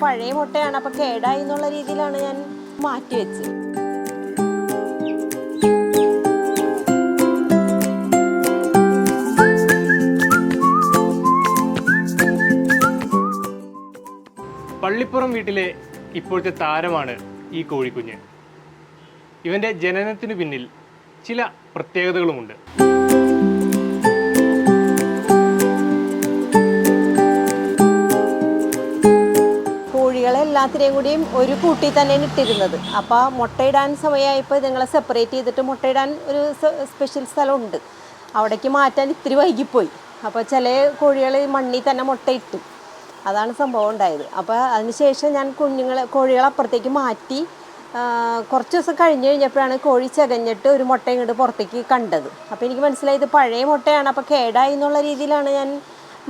പഴയ മുട്ടയാണ് അപ്പം കേടായി എന്നുള്ള രീതിയിലാണ് ഞാൻ മാറ്റി വെച്ചത്. പള്ളിപ്പുറം വീട്ടിലെ ഇപ്പോഴത്തെ താരമാണ് ഈ കോഴിക്കുഞ്ഞ്. ഇവന്റെ ജനനത്തിനു പിന്നിൽ ചില പ്രത്യേകതകളുമുണ്ട്. എല്ലാത്തിനെയും കൂടിയും ഒരു കൂട്ടി തന്നെയാണ് ഇട്ടിരുന്നത്. അപ്പോൾ മുട്ടയിടാൻ സമയമായപ്പോൾ ഇതുങ്ങളെ സെപ്പറേറ്റ് ചെയ്തിട്ട് മുട്ടയിടാൻ ഒരു സ്പെഷ്യൽ സ്ഥലമുണ്ട്. അവിടേക്ക് മാറ്റാൻ ഇത്തിരി വൈകിപ്പോയി. അപ്പോൾ ചില കോഴികൾ മണ്ണിൽ തന്നെ മുട്ടയിട്ടു. അതാണ് സംഭവം ഉണ്ടായത്. അപ്പോൾ അതിനുശേഷം ഞാൻ കുഞ്ഞുങ്ങളെ കോഴികളെ അപ്പുറത്തേക്ക് മാറ്റി കുറച്ച് ദിവസം കഴിഞ്ഞ് കഴിഞ്ഞപ്പോഴാണ് കോഴി ചകഞ്ഞിട്ട് ഒരു മുട്ട ഇങ്ങോട്ട് പുറത്തേക്ക് കണ്ടത്. അപ്പോൾ എനിക്ക് മനസ്സിലായത് പഴയ മുട്ടയാണ് അപ്പോൾ കേടായി എന്നുള്ള രീതിയിലാണ് ഞാൻ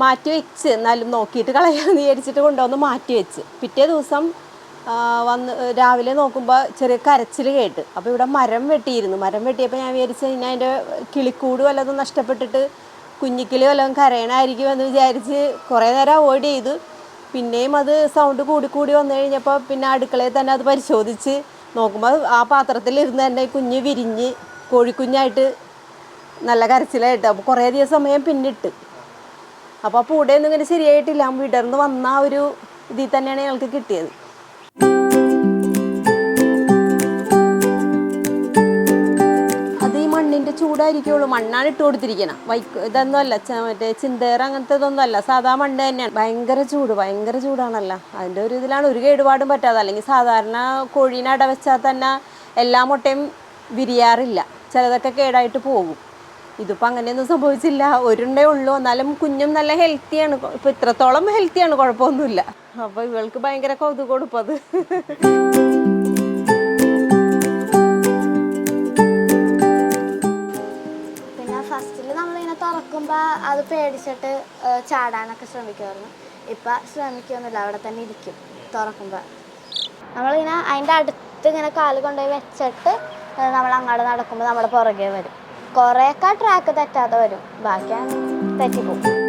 മാറ്റി വെച്ച്. എന്നാലും നോക്കിയിട്ട് കളയാമെന്ന് വിചാരിച്ചിട്ട് കൊണ്ടുവന്ന് മാറ്റി വെച്ച്. പിറ്റേ ദിവസം വന്ന് രാവിലെ നോക്കുമ്പോൾ ചെറിയ കരച്ചിൽ കേട്ട്. അപ്പോൾ ഇവിടെ മരം വെട്ടിയിരുന്നു. മരം വെട്ടിയപ്പോൾ ഞാൻ വിചാരിച്ചു കഴിഞ്ഞാൽ അതിന്റെ കിളിക്കൂട് വല്ലതും നഷ്ടപ്പെട്ടിട്ട് കുഞ്ഞിക്കിളി വല്ലതും കരയണമായിരിക്കും എന്ന് വിചാരിച്ച് കുറേ നേരം അവോയ്ഡ് ചെയ്തു. പിന്നെയും അത് സൗണ്ട് കൂടി കൂടി വന്നു കഴിഞ്ഞപ്പോൾ പിന്നെ അടുക്കളയിൽ തന്നെ അത് പരിശോധിച്ച് നോക്കുമ്പോൾ ആ പാത്രത്തിലിരുന്ന് തന്നെ കുഞ്ഞ് വിരിഞ്ഞ് കോഴിക്കുഞ്ഞായിട്ട് നല്ല കരച്ചിലായിട്ട്. അപ്പോൾ കുറേ അധികം സമയം പിന്നിട്ട്. അപ്പോൾ പൂടയൊന്നും ഇങ്ങനെ ശരിയായിട്ടില്ല. വിടർന്ന് വന്ന ആ ഒരു ഇതിൽ തന്നെയാണ് ഞങ്ങൾക്ക് കിട്ടിയത്. മണ്ണിന്റെ ചൂടായിരിക്കുള്ളൂ. മണ്ണാണ് ഇട്ട് കൊടുത്തിരിക്കണം. വൈക്ക് ഇതൊന്നും അല്ല. മറ്റേ ചിന്തേർ അങ്ങനത്തെ ഇതൊന്നും അല്ല. സാധാ മണ്ണ് തന്നെയാണ്. ഭയങ്കര ചൂട് ഭയങ്കര ചൂടാണല്ലോ. അതിന്റെ ഒരു ഇതിലാണ് ഒരു കേടുപാടും പറ്റാതെ. അല്ലെങ്കിൽ സാധാരണ കോഴീനെ അടവെച്ചാൽ തന്നെ എല്ലാ മുട്ടയും വിരിയാറില്ല. ചിലതൊക്കെ കേടായിട്ട് പോകും. ഇതിപ്പോൾ അങ്ങനെയൊന്നും സംഭവിച്ചില്ല. ഒരുണ്ടേ ഉള്ളൂ. എന്നാലും കുഞ്ഞും നല്ല ഹെൽത്തിയാണ് ഇപ്പം ഇത്രത്തോളം ഹെൽത്തിയാണ് കുഴപ്പമൊന്നുമില്ല. അപ്പോൾ ഇവൾക്ക് ഭയങ്കര കൗതുകം ഇപ്പം അത്. പിന്നെ ഫസ്റ്റിൽ നമ്മളിങ്ങനെ തുറക്കുമ്പോൾ അത് പേടിച്ചിട്ട് ചാടാനൊക്കെ ശ്രമിക്കുമായിരുന്നു ഇപ്പം ശ്രമിക്കൊന്നുമില്ല അവിടെ തന്നെ ഇരിക്കും തുറക്കുമ്പോൾ നമ്മളിങ്ങനെ അതിന്റെ അടുത്ത് ഇങ്ങനെ കാൽ കൊണ്ടുപോയി വെച്ചിട്ട് നമ്മൾ അങ്ങോട്ട് നടക്കുമ്പോൾ നമ്മുടെ പുറകെ വരും. കുറേയൊക്കെ ട്രാക്ക് തെറ്റാതെ വരും. ബാക്കിയാണ് തെറ്റിപ്പോവും.